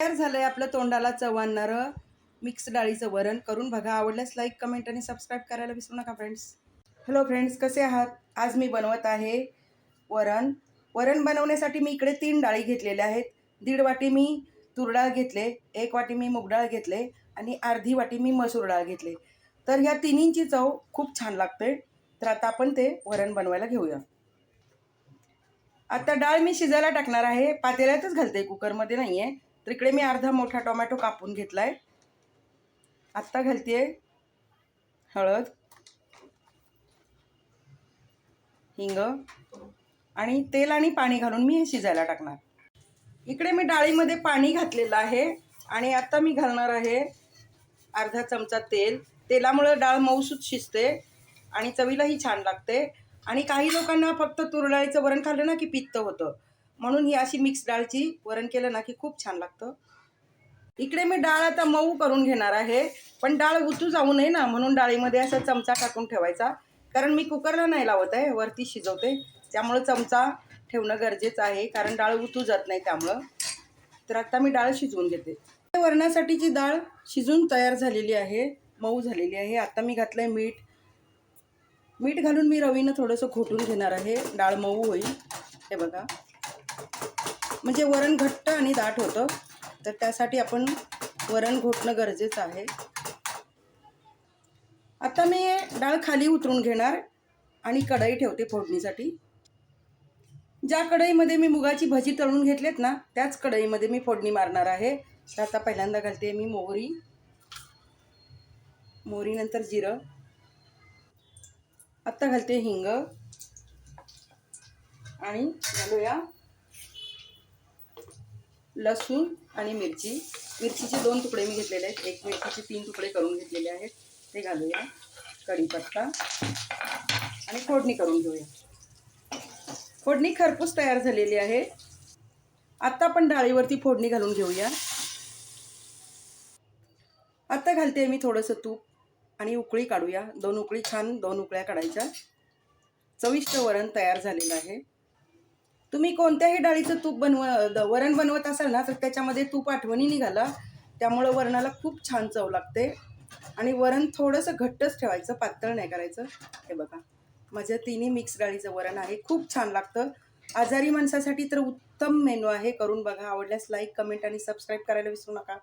तयार झालंय आपलं तोंडाला चव मिक्स डाळीचं वरण. करून बघा आवडल्यास लाईक कमेंट आणि सबस्क्राईब करायला विसरू नका फ्रेंड्स हॅलो फ्रेंड्स कसे आहात? आज मी बनवत आहे वरण. वरण बनवण्यासाठी मी इकडे तीन डाळी घेतलेल्या आहेत. दीड वाटी मी तूर डाळ घेतले एक वाटी मी मूग डाळ घेतले आणि अर्धी वाटी मी मसूर डाळ घेतले. तर ह्या तिन्हींची चव खूप छान लागते. तर आता आपण ते वरण बनवायला घेऊया. आता डाळ मी शिजायला टाकणार आहे. पातेल्यातच घालते कुकरमध्ये नाही आहे तर इकडे मी अर्धा मोठा टोमॅटो कापून घेतला आहे आत्ता घालते हळद हिंग आणि तेल आणि पाणी घालून मी हे शिजायला टाकणार. इकडे मी डाळीमध्ये पाणी घातलेलं आहे आणि आता मी घालणार आहे अर्धा चमचा तेल. तेलामुळं डाळ मऊसूत शिजते आणि चवीलाही छान लागते. आणि काही लोकांना फक्त तुरडाळीचं वरण खाल्लं ना की पित्त होतं. म्हणून ही अशी मिक्स डाळची वरण केलं ना की खूप छान लागतं. इकडे मी डाळ आता मऊ करून घेणार आहे पण डाळ उतू जाऊ नये ना म्हणून डाळीमध्ये असा चमचा टाकून ठेवायचा. कारण मी कुकरला नाही लावत आहे वरती शिजवते. त्यामुळं चमचा ठेवणं गरजेचं आहे कारण डाळ उतू जात नाही त्यामुळं. तर आता मी डाळ शिजवून घेते. वरणासाठीची डाळ शिजून तयार झालेली आहे मऊ झालेली आहे. आता मी घातलं आहे मीठ. मीठ घालून मी रवीनं थोडंसं घोटून घेणार आहे. डाळ मऊ होईल. हे बघा. म्हणजे वरण घट्ट आणि दाट होतं. तर त्यासाठी आपण वरण घोटणं गरजेचं आहे. आता मी डाळ खाली उतरून घेणार आणि कढई ठेवते फोडणीसाठी. ज्या कढईमध्ये मी मुगाची भजी तळून घेतलेत ना त्याच कढईमध्ये मी फोडणी मारणार आहे. तर आता पहिल्यांदा घालते मी मोहरी. मोहरीनंतर जिरं. आत्ता घालते हिंग. आणि घालूया लसूण आणि मिरची. मिरचीचे दोन तुकडे मी घेतलेले आहेत. एक मिरचीचे तीन तुकडे करून घेतलेले आहेत. ते घालूया. कढीपत्ता. आणि फोडणी करून घेऊया. फोडणी खरपूस तयार झालेली आहे. आत्ता आपण डाळीवरती फोडणी घालून घेऊया. आत्ता घालते मी थोडंसं तूप आणि उकळी काढूया. दोन उकळी छान दोन उकळ्या काढायच्या. चविष्ट वरण तयार झालेलं आहे. तुम्ही कोणत्याही डाळीचं तूप बनव द- वरण बनवत असाल ना तर त्याच्यामध्ये तूप आठवणी निघाला. त्यामुळं वरणाला खूप छान चव लागते. आणि वरण थोडंसं घट्टच ठेवायचं पातळ नाही करायचं. हे बघा माझ्या तिन्ही मिक्स डाळीचं वरण आहे. खूप छान लागतं. आजारी माणसासाठी तर उत्तम मेनू आहे. करून बघा आवडल्यास लाईक कमेंट आणि सबस्क्राईब करायला विसरू नका.